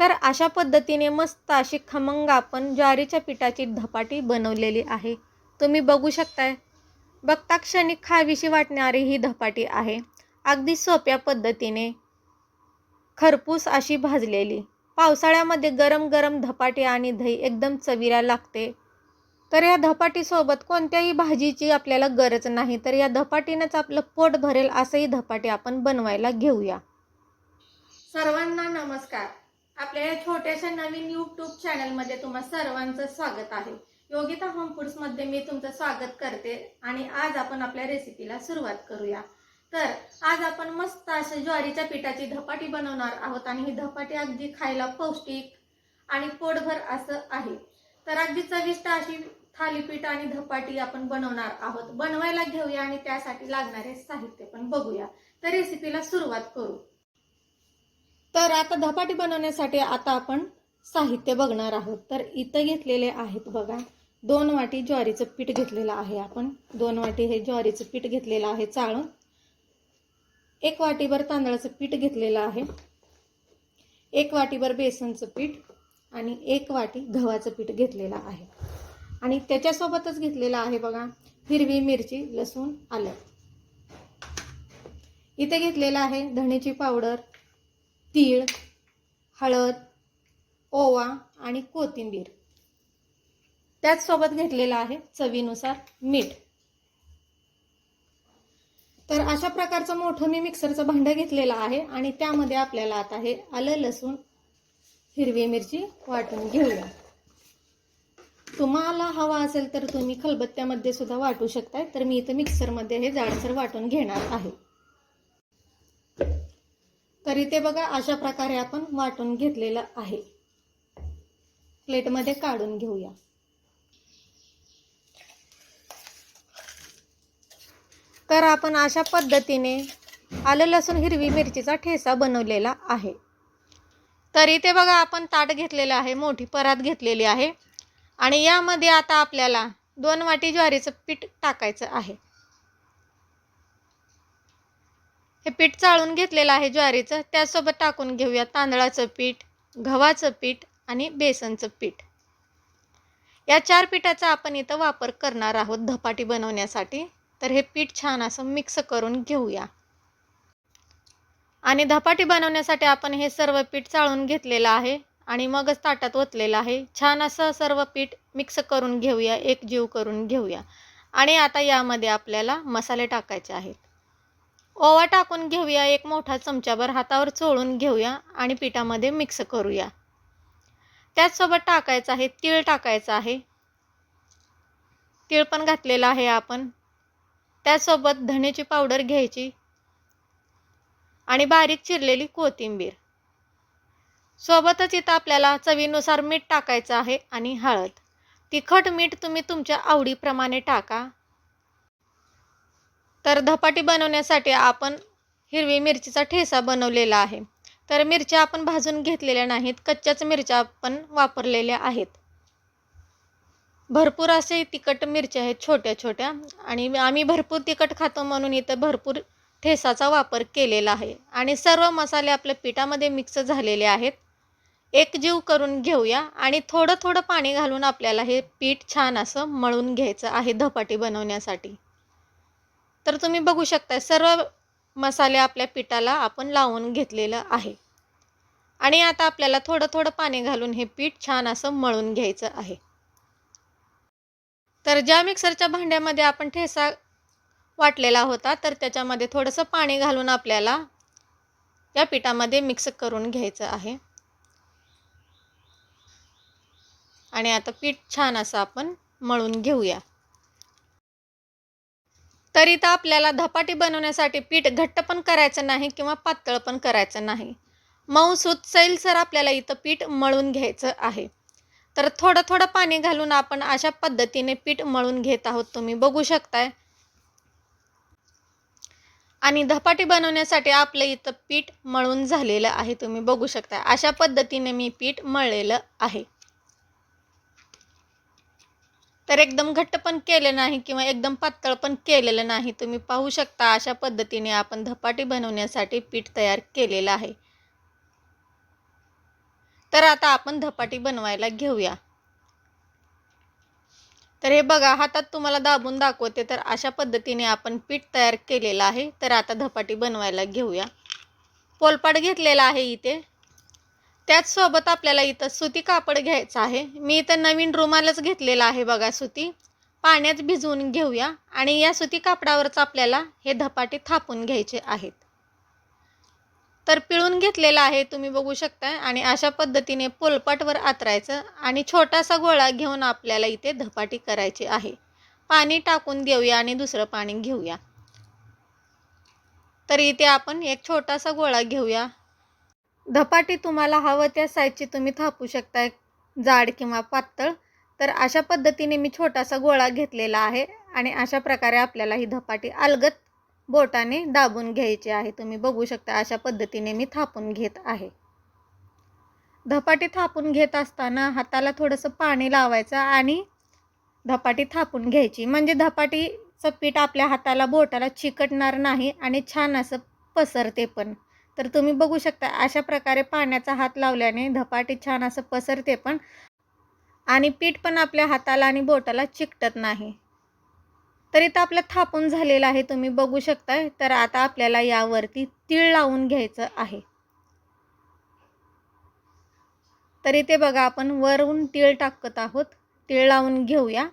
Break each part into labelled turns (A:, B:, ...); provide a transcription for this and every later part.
A: तर अशा पद्धतीने मस्त अशी खमंग आपण ज्वारीच्या पिठाची धपाटी बनवलेली आहे. तुम्ही बघू शकताय. बघता क्षणिक खावीशी वाटणारी ही धपाटी आहे. अगदी सोप्या पद्धतीने खरपूस अशी भाजलेली. पावसाळ्यामध्ये गरम गरम धपाटी आणि दही एकदम चवीला लागते. तर या धपाटीसोबत कोणत्याही भाजीची आपल्याला गरज नाही. तर या धपाटीनंच आपलं पोट भरेल असंही धपाटी आपण बनवायला घेऊया. सर्वांना नमस्कार. आपल्या छोट्याशा नवीन यूट्यूब चॅनलमध्ये तुम्हा सर्वांचं स्वागत आहे. योगिता होम फूड्समध्ये मी तुमचं स्वागत करते आणि आज आपण आपल्या रेसिपीला सुरुवात करूया. तर आज आपण मस्त अशा ज्वारीच्या पिठाची धपाटी बनवणार आहोत आणि ही धपाटी अगदी खायला पौष्टिक आणि पोटभर असं आहे. तर अगदी चविष्ट अशी थालीपीठ आणि धपाटी आपण बनवणार आहोत. बनवायला घेऊया आणि त्यासाठी लागणारे साहित्य पण बघूया. तर रेसिपीला सुरुवात करू. तर आता धपाटी बनवण्यासाठी आता आपण साहित्य बघणार आहोत. तर इथं घेतलेले आहेत बघा दोन वाटी ज्वारीचं पीठ घेतलेलं आहे आपण. दोन वाटी हे ज्वारीचं पीठ घेतलेलं आहे चाळून. एक वाटीभर तांदळाचं पीठ घेतलेलं आहे. एक वाटीभर बेसनचं पीठ आणि एक वाटी गव्हाचं पीठ घेतलेलं आहे. आणि त्याच्यासोबतच घेतलेलं आहे बघा हिरवी मिरची लसूण आलं. इथे घेतलेलं आहे धण्याची पावडर तीळ हळद ओवा आणि कोथिंबीर. त्याचसोबत घेतलेलं आहे चवीनुसार मीठ. तर अशा प्रकारचं मोठं मी मिक्सरचं भांडं घेतलेलं आहे आणि त्यामध्ये आपल्याला आता हे आलं लसूण हिरवी मिरची वाटून घेऊया. तुम्हाला हवा असेल तर तुम्ही खलबत्त्यामध्ये सुद्धा वाटू शकताय तर मी इथं मिक्सरमध्ये हे जाडसर वाटून घेणार आहे. तर इथे बघा अशा प्रकारे आपण वाटून घेतलेलं आहे. प्लेटमध्ये काढून घेऊया. तर आपण अशा पद्धतीने आलं लसूण हिरवी मिरचीचा ठेसा बनवलेला आहे. तर इथे बघा आपण ताट घेतलेलं आहे मोठी परात घेतलेली आहे. आणि यामध्ये आता आपल्याला दोन वाटी ज्वारीचं पीठ टाकायचं आहे. हे पीठ चाळून घेतलेलं आहे ज्वारीचं. त्यासोबत टाकून घेऊया तांदळाचं पीठ गव्हाचं पीठ आणि बेसनचं पीठ. या चार पिठाचा आपण इथं वापर करणार आहोत धपाटी बनवण्यासाठी. तर हे पीठ छान असं मिक्स करून घेऊया. आणि धपाटी बनवण्यासाठी आपण हे सर्व पीठ चाळून घेतलेलं आहे आणि मगच ताटात ओतलेलं आहे. छान असं सर्व पीठ मिक्स करून घेऊया एक जीव करून घेऊया. आणि आता यामध्ये आपल्याला मसाले टाकायचे आहेत. ओवा टाकून घेऊया एक मोठा चमचाभर हातावर चोळून घेऊया आणि पिठामध्ये मिक्स करूया. त्याचसोबत टाकायचं आहे तीळ टाकायचं आहे. तीळ पण घातलेलं आहे आपण. त्यासोबत धण्याची पावडर घ्यायची आणि बारीक चिरलेली कोथिंबीर. सोबतच इथं आपल्याला चवीनुसार मीठ टाकायचं आहे आणि हळद. तिखट मीठ तुम्ही तुमच्या आवडीप्रमाणे टाका. तर धपाटी बनवण्यासाठी आपण हिरवी मिरचीचा ठेसा बनवलेला आहे. तर मिरच्या आपण भाजून घेतलेल्या नाहीत कच्च्याच मिरच्या आपण वापरलेल्या आहेत. भरपूर असे तिखट मिरच्या आहेत छोट्या छोट्या. आणि आम्ही भरपूर तिखट खातो म्हणून इथं भरपूर ठेसाचा वापर केलेला आहे. आणि सर्व मसाले आपल्या पिठामध्ये मिक्स झालेले आहेत. एक जीव करून घेऊया आणि थोडं थोडं पाणी घालून आपल्याला हे पीठ छान असं मळून घ्यायचं आहे धपाटी बनवण्यासाठी. तर तुम्ही बघू शकता सर्व मसाले आपल्या पिठाला आपण लावून घेतलेलं आहे. आणि आता आपल्याला थोडं थोडं पाणी घालून हे पीठ छान असं मळून घ्यायचं आहे. तर ज्या मिक्सरच्या भांड्यामध्ये आपण ठेसा वाटलेला होता तर त्याच्यामध्ये थोडंसं पाणी घालून आपल्याला या पिठामध्ये मिक्स करून घ्यायचं आहे. आणि आता पीठ छान असं आपण मळून घेऊया. तर इथं आपल्याला धपाटी बनवण्यासाठी पीठ घट्ट पण करायचं नाही किंवा पातळ पण करायचं नाही. मऊ सूत सैलसर आपल्याला इथं पीठ मळून घ्यायचं आहे. तर थोडं थोडं पाणी घालून आपण अशा पद्धतीने पीठ मळून घेत आहोत. तुम्ही बघू शकताय. आणि धपाटी बनवण्यासाठी आपलं इथं पीठ मळून झालेलं आहे. तुम्ही बघू शकता अशा पद्धतीने मी पीठ मळलेलं आहे. तर एकदम घट्ट पण केलं नाही किंवा एकदम पातळ पण केलेलं नाही. तुम्ही पाहू शकता अशा पद्धतीने आपण धपाटी बनवण्यासाठी पीठ तयार केलेलं आहे. तर आता आपण धपाटी बनवायला घेऊया. तर हे बघा हातात तुम्हाला दाबून दाखवते तर अशा पद्धतीने आपण पीठ तयार केलेलं आहे. तर आता धपाटी बनवायला घेऊया. पोलपाट घेतलेला आहे इथे. त्याचसोबत आपल्याला इथं सुती कापड घ्यायचं आहे. मी इथं नवीन रुमालच घेतलेला आहे बघा सुती. पाण्यात भिजवून घेऊया आणि या सुती कापडावरच आपल्याला हे धपाटे थापून घ्यायचे आहेत. तर पिळून घेतलेला आहे तुम्ही बघू शकता आणि अशा पद्धतीने पोलपाटवर आतरायचं आणि छोटासा गोळा घेऊन आपल्याला इथे धपाटी करायची आहे. पाणी टाकून देऊया आणि दुसरं पाणी घेऊया. तर इथे आपण एक छोटासा गोळा घेऊया. धपाटी तुम्हाला हवं त्या साईजची तुम्ही थापू शकताय. जाड किंवा पातळ. तर अशा पद्धतीने मी छोटासा गोळा घेतलेला आहे आणि अशा प्रकारे आपल्याला ही धपाटी अलगत बोटाने दाबून घ्यायची आहे. तुम्ही बघू शकता अशा पद्धतीने मी थापून घेत आहे. धपाटी थापून घेत असताना हाताला थोडंसं पाणी लावायचं आणि धपाटी थापून घ्यायची. म्हणजे धपाटीचं पीठ आपल्या हाताला बोटाला चिकटणार नाही आणि छान असं पसरते पण. तर तुम्ही बघू शकता अशा प्रकारे पाण्याचा हात लावल्याने धपाटी छान असं पसरते पण आणि पीठ पण आपल्या हाताला आणि बोटाला चिकटत नाही. तर इथं आपलं थापून झालेलं आहे तुम्ही बघू शकताय. तर आता आपल्याला यावरती तीळ लावून घ्यायचं आहे. तर इथे बघा आपण वरून तीळ टाकत आहोत. तीळ लावून घेऊया.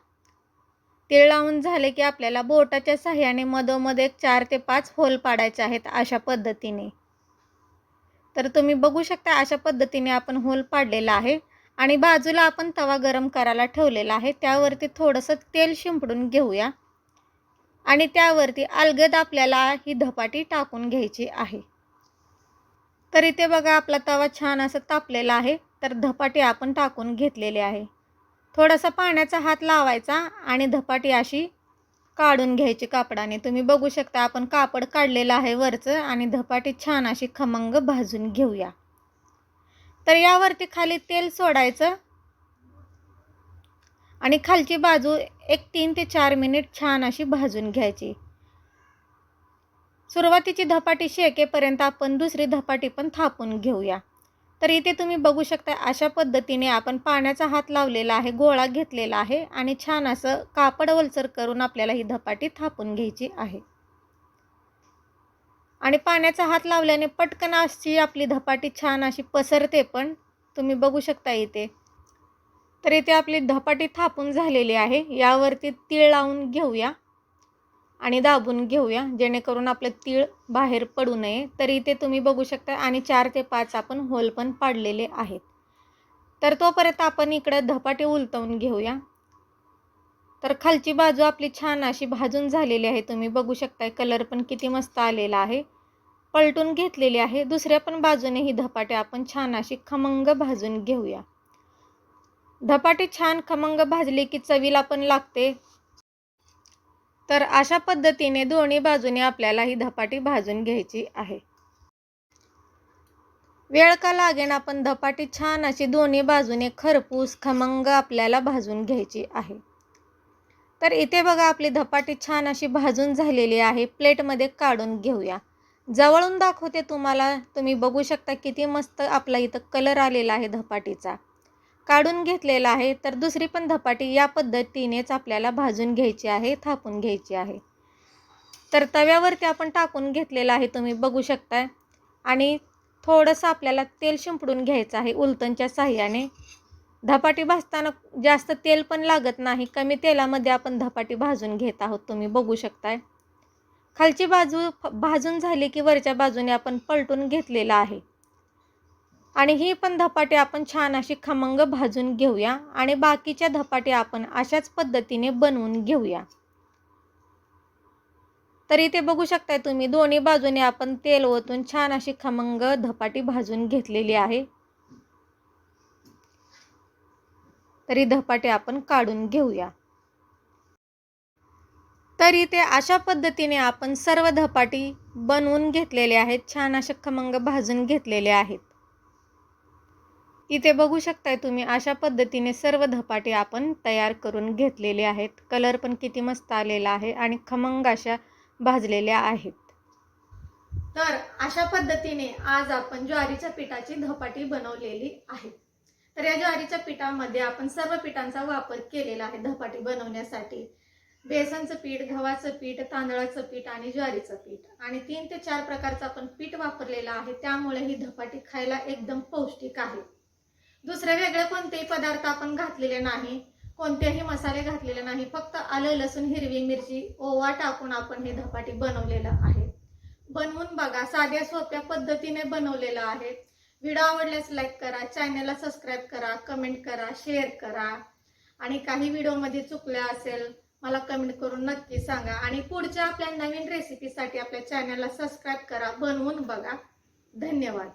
A: तीळ लावून झाले की आपल्याला बोटाच्या साह्याने मधोमध एक चार ते पाच होल पाडायचे आहेत अशा पद्धतीने. तर तुम्ही बघू शकता अशा पद्धतीने आपण होल पाडलेला आहे. आणि बाजूला आपण तवा गरम करायला ठेवलेला आहे. त्यावरती थोडंसं तेल शिंपडून घेऊया. आणि त्यावरती अलगद आपल्याला ही धपाटी टाकून घ्यायची आहे. तर इथे बघा आपला तवा छान असं तापलेला आहे. तर धपाटी आपण टाकून घेतलेली आहे. थोडासा पाण्याचा हात लावायचा आणि धपाटी अशी काढून घ्यायची कापडाने. तुम्ही बघू शकता आपण कापड काढलेलं आहे वरचं आणि धपाटी छान अशी खमंग भाजून घेऊया. तर यावरती खाली तेल सोडायचं. आणि खालची बाजू एक तीन ते चार मिनिट छान अशी भाजून घ्यायची. सुरुवातीची धपाटी शेकेपर्यंत आपण दुसरी धपाटी पण थापून घेऊया. तर इथे तुम्ही बघू शकता अशा पद्धतीने आपण पाण्याचा हात लावलेला आहे गोळा घेतलेला आहे आणि छान असं कापड वलसर करून आपल्याला ही धपाटी थापून घ्यायची आहे. आणि पाण्याचा हात लावल्याने पटकन अशी आपली धपाटी छान अशी पसरते पण तुम्ही बघू शकता इथे. तर इथे आपली धपाटी थापून झालेली आहे यावरती तीळ लावून घेऊया. आणि दाबून घेऊया जेणेकरून आपलं तीळ बाहेर पडू नये. तर इथे तुम्ही बघू शकता आणि चार ते पाच आपण होल पण पाडलेले आहेत. तर तोपर्यंत आपण इकडं धपाटे उलटवून घेऊया. तर खालची बाजू आपली छान अशी भाजून झालेली आहे. तुम्ही बघू शकताय कलर पण किती मस्त आलेला आहे. पलटून घेतलेली आहे. दुसऱ्या पण बाजूने ही धपाटे आपण छान अशी खमंग भाजून घेऊया. धपाटी छान खमंग भाजले की चवीला पण लागते. तर अशा पद्धतीने दोन्ही बाजूने आपल्याला ही धपाटी भाजून घ्यायची आहे. वेळ का लागेन आपण धपाटी छान अशी दोन्ही बाजूने खरपूस खमंग आपल्याला भाजून घ्यायची आहे. तर इथे बघा आपली धपाटी छान अशी भाजून झालेली आहे. प्लेटमध्ये काढून घेऊया. जवळून दाखवते तुम्हाला. तुम्ही बघू शकता किती मस्त आपला इथं कलर आलेला आहे धपाटीचा. काढून घेतलेला आहे तर दुसरी पण धपाटी या पद्धतीनेच आपल्याला भाजून घ्यायची आहे थापून घ्यायची आहे. तर तव्यावरती आपण टाकून घेतलेलं आहे तुम्ही बघू शकताय. आणि थोडंसं आपल्याला तेल शिंपडून घ्यायचं आहे उलतनच्या साह्याने. धपाटी भाजताना जास्त तेल पण लागत नाही कमी तेलामध्ये आपण धपाटी भाजून घेत आहोत तुम्ही बघू शकताय. खालची बाजू भाजून झाली की वरच्या बाजूने आपण पलटून घेतलेला आहे. आणि ही पण धपाटे आपण छान अशी खमंग भाजून घेऊया आणि बाकीच्या धपाटे आपण अशाच पद्धतीने बनवून घेऊया. तर इथे बघू शकताय तुम्ही दोन्ही बाजूने आपण तेल ओतून छान अशी खमंग धपाटी भाजून घेतलेली आहे. तरी धपाटे आपण काढून घेऊया. तर इथे अशा पद्धतीने आपण सर्व धपाटी बनवून घेतलेले आहेत छान अशा खमंग भाजून घेतलेले आहेत. इथे बघू शकताय तुम्ही अशा पद्धतीने सर्व धपाटे आपण तयार करून घेतलेले आहेत. कलर पण किती मस्त आलेला आहे आणि खमंग अशा भाजलेल्या आहेत. तर अशा पद्धतीने आज आपण ज्वारीच्या पिठाची धपाटी बनवलेली आहे. तर या ज्वारीच्या पिठामध्ये आपण सर्व पिठांचा वापर केलेला आहे धपाटी बनवण्यासाठी. बेसनचं पीठ गव्हाचं पीठ तांदळाचं पीठ आणि ज्वारीचं पीठ. आणि तीन ते चार प्रकारचं आपण पीठ वापरलेलं आहे त्यामुळे ही धपाटी खायला एकदम पौष्टिक आहे. दुसरे वेगळे कोणतेही पदार्थ आपण घातलेले नाही कोणतेही मसाले घातलेले नाही फक्त आलं लसूण हिरवी मिरची ओवा टाकून आपण हे धपाटी बनवलेलं आहे. बनवून बघा साध्या सोप्या पद्धतीने बनवलेलं आहे. व्हिडिओ आवडल्यास लाईक करा चॅनलला सबस्क्राईब करा कमेंट करा शेअर करा. आणि काही व्हिडिओमध्ये चुकल्या असेल मला कमेंट करून नक्की सांगा. आणि पुढच्या आपल्या नवीन रेसिपीसाठी आपल्या चॅनलला सबस्क्राईब करा. बनवून बघा. धन्यवाद.